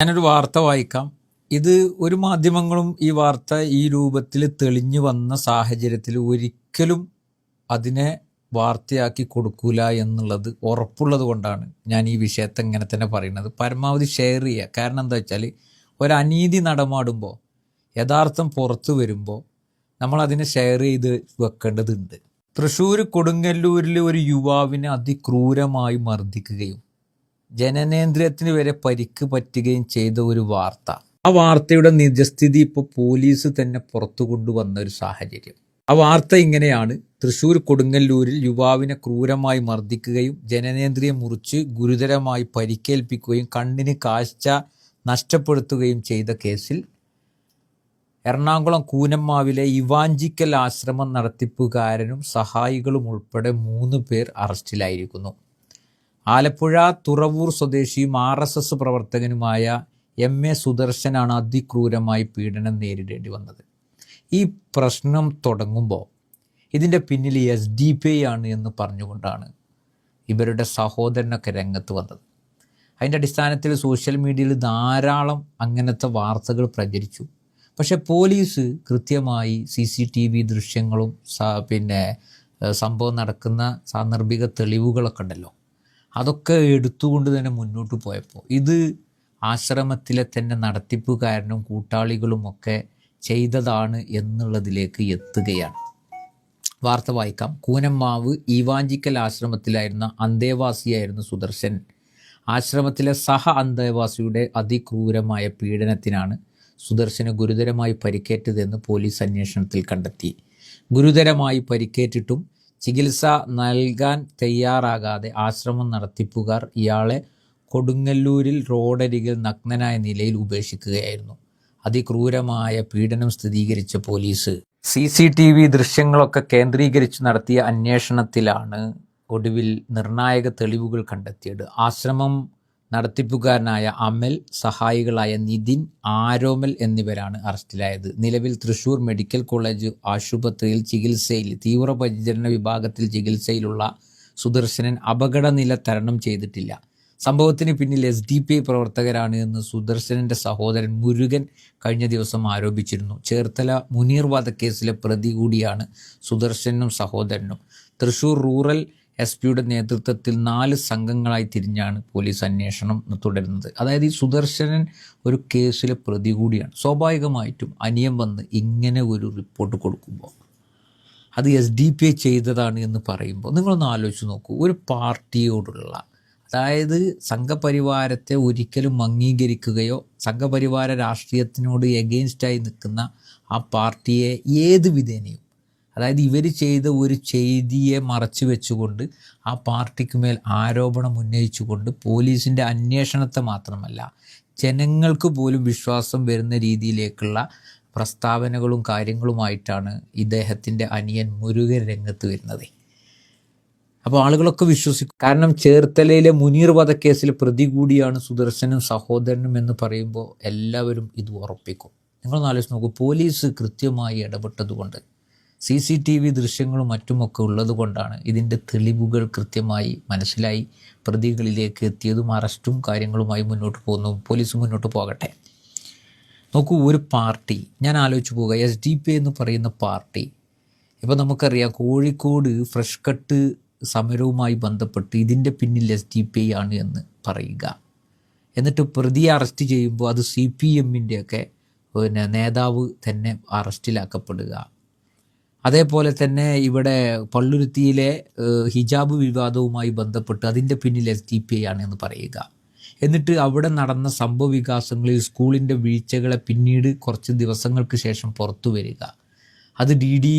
ഞാനൊരു വാർത്ത വായിക്കാം. ഇത് ഒരു മാധ്യമങ്ങളും ഈ വാർത്ത ഈ രൂപത്തിൽ തെളിഞ്ഞു വന്ന സാഹചര്യത്തിൽ ഒരിക്കലും അതിനെ വാർത്തയാക്കി കൊടുക്കൂല എന്നുള്ളത് ഉറപ്പുള്ളത് കൊണ്ടാണ് ഞാൻ ഈ വിഷയത്തെ ഇങ്ങനെ തന്നെ പറയുന്നത്. പരമാവധി ഷെയർ ചെയ്യുക. കാരണം എന്താ വെച്ചാൽ ഒരു അനീതി നടമാടുമ്പോൾ യഥാർത്ഥം പുറത്തു വരുമ്പോൾ നമ്മൾ അതിനെ ഷെയർ ചെയ്ത് വെക്കേണ്ടതുണ്ട്. തൃശ്ശൂർ കൊടുങ്ങല്ലൂരിൽ ഒരു യുവാവിനെ അതിക്രൂരമായി മർദ്ദിക്കുകയും ജനനേന്ദ്രിയത്തിന് വരെ പരിക്ക് പറ്റുകയും ചെയ്ത ഒരു വാർത്ത. ആ വാർത്തയുടെ നിജസ്ഥിതി ഇപ്പോൾ പോലീസ് തന്നെ പുറത്തു കൊണ്ടുവന്ന ഒരു സാഹചര്യം. ആ വാർത്ത ഇങ്ങനെയാണ്. തൃശൂർ കൊടുങ്ങല്ലൂരിൽ യുവാവിനെ ക്രൂരമായി മർദ്ദിക്കുകയും ജനനേന്ദ്രിയം മുറിച്ച് ഗുരുതരമായി പരിക്കേൽപ്പിക്കുകയും കണ്ണിന് കാഴ്ച നഷ്ടപ്പെടുത്തുകയും ചെയ്ത കേസിൽ എറണാകുളം കൂനമ്മാവിലെ ഇവാഞ്ചിക്കൽ ആശ്രമം നടത്തിപ്പുകാരനും സഹായികളും ഉൾപ്പെടെ മൂന്ന് പേർ അറസ്റ്റിലായിരിക്കുന്നു. ആലപ്പുഴ തുറവൂർ സ്വദേശിയും ആർ എസ് എസ് പ്രവർത്തകനുമായ എം എ സുദർശനാണ് അതിക്രൂരമായി പീഡനം നേരിടേണ്ടി വന്നത്. ഈ പ്രശ്നം തുടങ്ങുമ്പോൾ ഇതിന്റെ പിന്നിൽ എസ് ഡി പി ആണ് എന്ന് പറഞ്ഞുകൊണ്ടാണ് ഇവരുടെ സഹോദരനൊക്കെ രംഗത്ത് വന്നത്. അതിന്റെ അടിസ്ഥാനത്തിൽ സോഷ്യൽ മീഡിയയിൽ ധാരാളം അങ്ങനത്തെ വാർത്തകൾ പ്രചരിച്ചു. പക്ഷെ പോലീസ് കൃത്യമായി സി സി ടി വി ദൃശ്യങ്ങളും പിന്നെ സംഭവം നടക്കുന്ന സാന്ദർഭിക തെളിവുകളൊക്കെ ഉണ്ടല്ലോ. അതൊക്കെ എടുത്തുകൊണ്ട് തന്നെ മുന്നോട്ട് പോയപ്പോൾ ഇത് ആശ്രമത്തിലെ തന്നെ നടത്തിപ്പുകാരനും കൂട്ടാളികളും ഒക്കെ ചെയ്തതാണ് എന്നുള്ളതിലേക്ക് എത്തുകയാണ്. വാർത്ത വായിക്കാം. കൂനമ്മാവ് ഈവാഞ്ചിക്കൽ ആശ്രമത്തിലായിരുന്ന അന്തേവാസിയായിരുന്ന സുദർശൻ. ആശ്രമത്തിലെ സഹ അന്തേവാസിയുടെ അതിക്രൂരമായ പീഡനത്തിനാണ് സുദർശന് ഗുരുതരമായി പരിക്കേറ്റതെന്ന് പോലീസ് അന്വേഷണത്തിൽ കണ്ടെത്തി. ഗുരുതരമായി പരിക്കേറ്റിട്ടും ചികിത്സ നൽകാൻ തയ്യാറാകാതെ ആശ്രമം നടത്തിപ്പുകാർ ഇയാളെ കൊടുങ്ങല്ലൂരിൽ റോഡരികിൽ നഗ്നനായ നിലയിൽ ഉപേക്ഷിക്കുകയായിരുന്നു. അതിക്രൂരമായ പീഡനം സ്ഥിരീകരിച്ച police. C C T V ദൃശ്യങ്ങളൊക്കെ കേന്ദ്രീകരിച്ച് നടത്തിയ അന്വേഷണത്തിലാണ് ഒടുവിൽ നിർണായക തെളിവുകൾ കണ്ടെത്തിയത്. ആശ്രമം നടത്തിപ്പുകാരനായ അമൽ സഹായികളായ നിതിൻ ആരോമൽ എന്നിവരാണ് അറസ്റ്റിലായത്. നിലവിൽ തൃശൂർ മെഡിക്കൽ കോളേജ് ആശുപത്രിയിൽ ചികിത്സയിൽ തീവ്രപരിചരണ വിഭാഗത്തിൽ ചികിത്സയിലുള്ള സുദർശനൻ അപകടനില തരണം ചെയ്തിട്ടില്ല. സംഭവത്തിന് പിന്നിൽ എസ് ഡി പി ഐ പ്രവർത്തകരാണ് എന്ന് സുദർശനന്റെ സഹോദരൻ മുരുകൻ കഴിഞ്ഞ ദിവസം ആരോപിച്ചിരുന്നു. ചേർത്തല മുനീർ വധക്കേസിലെ പ്രതി കൂടിയാണ് സുദർശനും സഹോദരനും. തൃശൂർ റൂറൽ എസ് പിയുടെ നേതൃത്വത്തിൽ നാല് സംഘങ്ങളായി തിരിഞ്ഞാണ് പോലീസ് അന്വേഷണം തുടരുന്നത്. അതായത് ഈ സുദർശനൻ ഒരു കേസിലെ പ്രതി കൂടിയാണ്. സ്വാഭാവികമായിട്ടും അനിയം വന്ന് ഇങ്ങനെ ഒരു റിപ്പോർട്ട് കൊടുക്കുമ്പോൾ അത് എസ് ഡി പി ഐ ചെയ്തതാണ് എന്ന് പറയുമ്പോൾ നിങ്ങളൊന്ന് ആലോചിച്ച് നോക്കൂ. ഒരു പാർട്ടിയോടുള്ള അതായത് സംഘപരിവാരത്തെ ഒരിക്കലും അംഗീകരിക്കുകയോ സംഘപരിവാര രാഷ്ട്രീയത്തിനോട് എഗെയിൻസ്റ്റായി നിൽക്കുന്ന ആ പാർട്ടിയെ ഏത് വിധേനയും അതായത് ഇവർ ചെയ്ത ഒരു ചെയ്തിയെ മറച്ചു വെച്ചുകൊണ്ട് ആ പാർട്ടിക്ക് മേൽ ആരോപണം ഉന്നയിച്ചുകൊണ്ട് പോലീസിന്റെ അന്വേഷണത്തെ മാത്രമല്ല ജനങ്ങൾക്ക് പോലും വിശ്വാസം വരുന്ന രീതിയിലേക്കുള്ള പ്രസ്താവനകളും കാര്യങ്ങളുമായിട്ടാണ് ഇദ്ദേഹത്തിന്റെ അനിയൻ മുരുകൻ രംഗത്ത് വരുന്നത്. അപ്പോൾ ആളുകളൊക്കെ വിശ്വസിക്കും. കാരണം ചേർത്തലയിലെ മുനീർ വധക്കേസിൽ പ്രതി കൂടിയാണ് സുദർശനും സഹോദരനും എന്ന് പറയുമ്പോൾ എല്ലാവരും ഇത് ഉറപ്പിക്കും. നിങ്ങളൊന്ന് ആലോചിച്ച് നോക്കൂ പോലീസ് കൃത്യമായി ഇടപെട്ടതുകൊണ്ട് സി സി ടി വി ദൃശ്യങ്ങളും മറ്റുമൊക്കെ ഉള്ളതുകൊണ്ടാണ് ഇതിന്റെ തെളിവുകൾ കൃത്യമായി മനസ്സിലായി പ്രതികളിലേക്ക് എത്തിയതും അറസ്റ്റും കാര്യങ്ങളുമായി മുന്നോട്ട് പോകുന്നു. പോലീസ് മുന്നോട്ട് പോകട്ടെ. നോക്കൂ ഒരു പാർട്ടി ഞാൻ ആലോചിച്ച് പോവുക എസ് ഡി പി എന്ന് പറയുന്ന പാർട്ടി ഇപ്പോൾ നമുക്കറിയാം കോഴിക്കോട് ഫ്രഷ് കട്ട് സമരവുമായി ബന്ധപ്പെട്ട് ഇതിന്റെ പിന്നിൽ എസ് ഡി പി ഐ ആണ് എന്ന് പറയുക. എന്നിട്ട് പ്രതിയെ അറസ്റ്റ് ചെയ്യുമ്പോൾ അത് സി പി എമ്മിന്റെയൊക്കെ പിന്നെ നേതാവ് തന്നെ അറസ്റ്റിലാക്കപ്പെടുക. അതേപോലെ തന്നെ ഇവിടെ പള്ളുരുത്തിയിലെ ഹിജാബ് വിവാദവുമായി ബന്ധപ്പെട്ട് അതിന്റെ പിന്നിൽ എസ് ഡി പി ഐ ആണ് എന്ന് പറയുക. എന്നിട്ട് അവിടെ നടന്ന സംഭവ വികാസങ്ങളിൽ സ്കൂളിന്റെ വീഴ്ചകളെ പിന്നീട് കുറച്ച് ദിവസങ്ങൾക്ക് ശേഷം പുറത്തു വരിക. അത് ഡി ഡി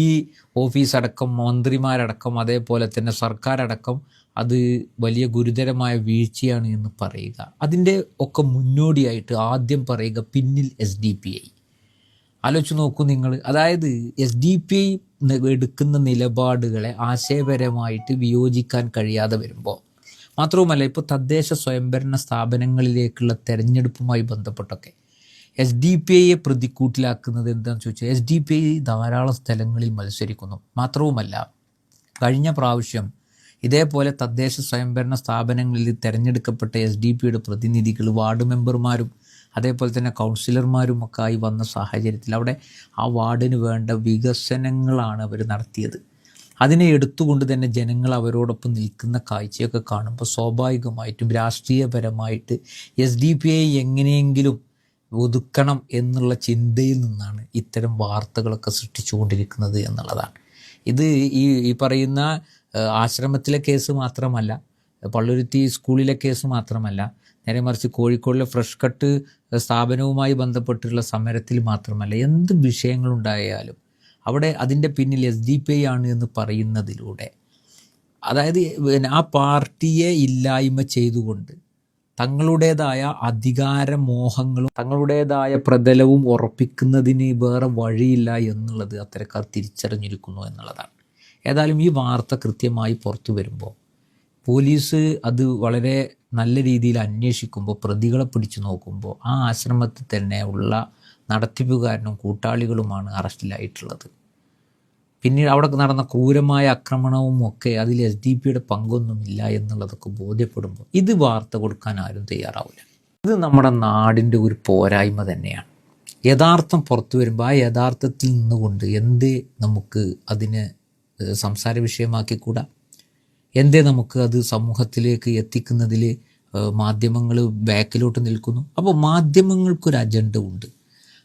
ഓഫീസ് അടക്കം മന്ത്രിമാരടക്കം അതേപോലെ തന്നെ സർക്കാരടക്കം അത് വലിയ ഗുരുതരമായ വീഴ്ചയാണ് എന്ന് പറയുക. അതിന്റെ ഒക്കെ മുന്നോടിയായിട്ട് ആദ്യം പറയുക പിന്നിൽ എസ് ഡി പി ഐ ആലോചിച്ച് നോക്കൂ നിങ്ങൾ അതായത് എസ് ഡി പി ഐ എടുക്കുന്ന നിലപാടുകളെ ആശയപരമായിട്ട് വിയോജിക്കാൻ കഴിയാതെ വരുമ്പോൾ മാത്രവുമല്ല ഇപ്പോൾ തദ്ദേശ സ്വയംഭരണ സ്ഥാപനങ്ങളിലേക്കുള്ള തെരഞ്ഞെടുപ്പുമായി ബന്ധപ്പെട്ടൊക്കെ എസ് ഡി പി ഐയെ പ്രതിക്കൂട്ടിലാക്കുന്നത് എന്താണെന്ന് ചോദിച്ചാൽ എസ് ഡി പി ഐ ധാരാളം സ്ഥലങ്ങളിൽ മത്സരിക്കുന്നു. മാത്രവുമല്ല കഴിഞ്ഞ പ്രാവശ്യം ഇതേപോലെ തദ്ദേശ സ്വയംഭരണ സ്ഥാപനങ്ങളിൽ തിരഞ്ഞെടുക്കപ്പെട്ട എസ് ഡി പിയുടെ പ്രതിനിധികൾ വാർഡ് മെമ്പർമാരും അതേപോലെ തന്നെ കൗൺസിലർമാരുമൊക്കെ ആയി വന്ന സാഹചര്യത്തിൽ അവിടെ ആ വാർഡിന് വേണ്ട വികസനങ്ങളാണ് അവർ നടത്തിയത്. അതിനെ എടുത്തുകൊണ്ട് തന്നെ ജനങ്ങൾ അവരോടൊപ്പം നിൽക്കുന്ന കാഴ്ചയൊക്കെ കാണുമ്പോൾ സ്വാഭാവികമായിട്ടും രാഷ്ട്രീയപരമായിട്ട് എസ് ഡി പി ഐ എങ്ങനെയെങ്കിലും ഒതുക്കണം എന്നുള്ള ചിന്തയിൽ നിന്നാണ് ഇത്തരം വാർത്തകളൊക്കെ സൃഷ്ടിച്ചുകൊണ്ടിരിക്കുന്നത് എന്നുള്ളതാണ്. ഇത് ഈ ഈ പറയുന്ന ആശ്രമത്തിലെ കേസ് മാത്രമല്ല പള്ളുരുത്തി സ്കൂളിലെ കേസ് മാത്രമല്ല നേരെ മറിച്ച് കോഴിക്കോടിലെ ഫ്രഷ് കട്ട് സ്ഥാപനവുമായി ബന്ധപ്പെട്ടുള്ള സമരത്തിൽ മാത്രമല്ല എന്ത് വിഷയങ്ങളുണ്ടായാലും അവിടെ അതിന്റെ പിന്നിൽ എസ് ഡി പി ഐ ആണ് എന്ന് പറയുന്നതിലൂടെ. അതായത് ആ പാർട്ടിയെ ഇല്ലായ്മ ചെയ്തുകൊണ്ട് തങ്ങളുടേതായ അധികാരമോഹങ്ങളും തങ്ങളുടേതായ പ്രതലവും ഉറപ്പിക്കുന്നതിന് വേറെ വഴിയില്ല എന്നുള്ളത് അത്തരക്കാർ തിരിച്ചറിഞ്ഞിരിക്കുന്നു എന്നുള്ളതാണ്. ഏതായാലും ഈ വാർത്ത കൃത്യമായി പുറത്തു വരുമ്പോൾ പോലീസ് അത് വളരെ നല്ല രീതിയിൽ അന്വേഷിക്കുമ്പോൾ പ്രതികളെ പിടിച്ചു നോക്കുമ്പോൾ ആ ആശ്രമത്തിൽ തന്നെ ഉള്ള നടത്തിപ്പുകാരനും കൂട്ടാളികളുമാണ് അറസ്റ്റിലായിട്ടുള്ളത്. പിന്നീട് അവിടെ നടന്ന ക്രൂരമായ ആക്രമണവും ഒക്കെ അതിൽ എസ് ഡി പിയുടെ പങ്കൊന്നുമില്ല എന്നുള്ളതൊക്കെ ബോധ്യപ്പെടുമ്പോൾ ഇത് വാർത്ത കൊടുക്കാൻ ആരും തയ്യാറാവില്ല. ഇത് നമ്മുടെ നാടിന്റെ ഒരു പോരായ്മ തന്നെയാണ്. യഥാർത്ഥം പുറത്തു വരുമ്പോൾ ആ യഥാർത്ഥത്തിൽ നിന്നുകൊണ്ട് എന്തേ നമുക്ക് അതിന് സംസാര വിഷയമാക്കിക്കൂടാ? എന്തേ നമുക്ക് അത് സമൂഹത്തിലേക്ക് എത്തിക്കുന്നതിൽ മാധ്യമങ്ങൾ ബാക്കിലോട്ട് നിൽക്കുന്നു? അപ്പോൾ മാധ്യമങ്ങൾക്കൊരു അജണ്ട ഉണ്ട്.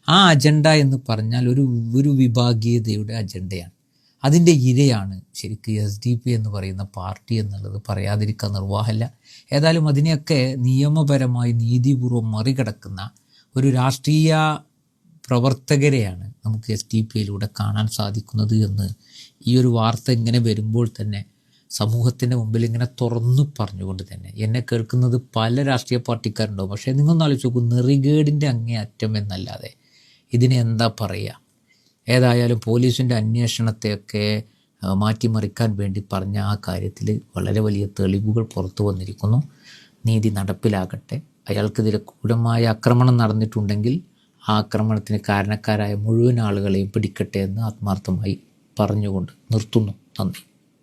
ആ അജണ്ട എന്ന് പറഞ്ഞാൽ ഒരു ഒരു വിഭാഗീയതയുടെ അജണ്ടയാണ്. അതിന്റെ ഇരയാണ് ശരിക്കും എസ് ഡി പി എന്ന് പറയുന്ന പാർട്ടി എന്നുള്ളത് പറയാതിരിക്കാൻ നിർവാഹമല്ല ഏതായാലും അതിനെയൊക്കെ നിയമപരമായി നീതിപൂർവം മറികടക്കുന്ന ഒരു രാഷ്ട്രീയ പ്രവർത്തകരെയാണ് നമുക്ക് എസ് ഡി പിയിലൂടെ കാണാൻ സാധിക്കുന്നത് എന്ന് ഈ ഒരു വാർത്ത ഇങ്ങനെ വരുമ്പോൾ തന്നെ സമൂഹത്തിന്റെ മുമ്പിൽ ഇങ്ങനെ തുറന്നു പറഞ്ഞുകൊണ്ട് തന്നെ. എന്നെ കേൾക്കുന്നത് പല രാഷ്ട്രീയ പാർട്ടിക്കാരുണ്ടാവും. പക്ഷേ നിങ്ങളൊന്ന് ആലോചിച്ച് നോക്കൂ നെറികേടിന്റെ അങ്ങേ അറ്റം എന്നല്ലാതെ ഇതിനെ എന്താ പറയുക ഏതായാലും പോലീസിന്റെ അന്വേഷണത്തെയൊക്കെ മാറ്റിമറിക്കാൻ വേണ്ടി പറഞ്ഞ ആ കാര്യത്തിൽ വളരെ വലിയ തെളിവുകൾ പുറത്തു വന്നിരിക്കുന്നു. നീതി നടപ്പിലാകട്ടെ. അയാൾക്കെതിരെ ക്രൂരമായ ആക്രമണം നടന്നിട്ടുണ്ടെങ്കിൽ ആ ആക്രമണത്തിന് കാരണക്കാരായ മുഴുവൻ ആളുകളെയും പിടിക്കട്ടെ എന്ന് ആത്മാർത്ഥമായി പറഞ്ഞുകൊണ്ട് നിർത്തുന്നു. നന്ദി.